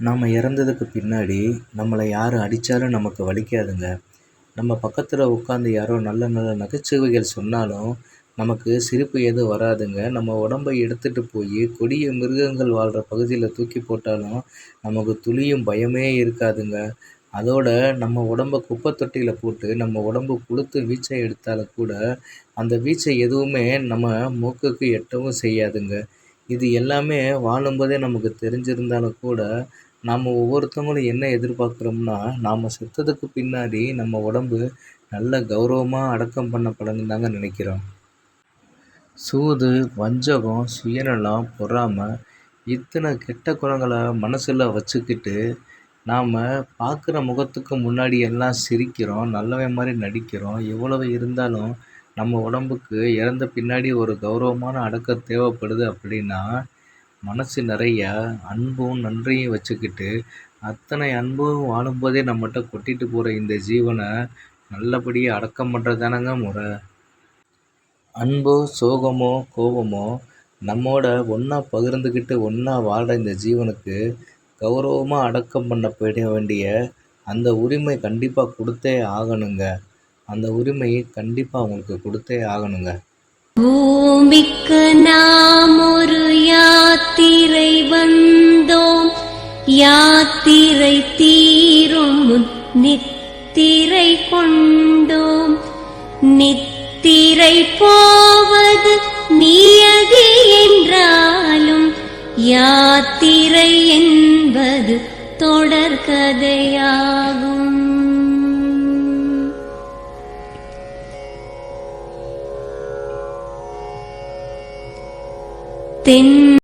நாம் இறந்ததுக்கு பின்னாடி நம்மளை யார் அடித்தாலும் நமக்கு வலிக்காதுங்க. நம்ம பக்கத்தில் உட்காந்து யாரோ நல்ல நல்ல நகைச்சுவைகள் சொன்னாலும் நமக்கு சிரிப்பு எதுவும் வராதுங்க. நம்ம உடம்பை எடுத்துகிட்டு போய் கொடிய மிருகங்கள் வாழ்கிற பகுதியில் தூக்கி போட்டாலும் நமக்கு துளியும் பயமே இருக்காதுங்க. அதோட நம்ம உடம்ப குப்பை தொட்டியில் போட்டு நம்ம உடம்பு கொடுத்து வீச்சை எடுத்தாலும் கூட அந்த வீச்சை எதுவுமே நம்ம மூக்குக்கு எட்டவும் செய்யாதுங்க. இது எல்லாமே வாழும்போதே நமக்கு தெரிஞ்சிருந்தாலும் கூட நாம் ஒவ்வொருத்தவங்களும் என்ன எதிர்பார்க்குறோம்னா நாம் செத்ததுக்கு பின்னாடி நம்ம உடம்பு நல்ல கௌரவமாக அடக்கம் பண்ணப்படணும்னு தாங்க நினைக்கிறோம். சூது வஞ்சகம் சுயநலம் பொறாமை இத்தனை கெட்ட குணங்களை மனசில் வச்சுக்கிட்டு நாம் பார்க்குற முகத்துக்கு முன்னாடி எல்லாம் சிரிக்கிறோம் நல்லவன் மாதிரி நடிக்கிறோம் எவ்வளவு இருந்தாலும் நம்ம உடம்புக்கு இறந்த பின்னாடி ஒரு கௌரவமான அடக்கம் தேவைப்படுது அப்படின்னா மனசு நிறைய அன்பும் நன்றியும் வச்சுக்கிட்டு அத்தனை அன்பும் வாழும்போதே நம்மகிட்ட கொட்டிட்டு போகிற இந்த ஜீவனை நல்லபடியாக அடக்கம் பண்ணுறது தானங்க முறை. அன்போ சோகமோ கோபமோ நம்மோட ஒன்றா பகிர்ந்துக்கிட்டு ஒன்றா வாழ்கிற இந்த ஜீவனுக்கு கௌரவமாக அடக்கம் பண்ண போயிட வேண்டிய அந்த உரிமை கண்டிப்பாக கொடுத்தே ஆகணுங்க. அந்த உரிமையை கண்டிப்பா அவங்களுக்கு கொடுத்தே ஆகணுங்க. பூமிக்கு நாம் ஒரு யாத்திரை வந்தோம். யாத்திரை தீரும் நித்திரை கொண்டோம். நித்திரை போவது நியதி என்றாலும் யாத்திரை என்பது தொடர்கதையாகும் 顶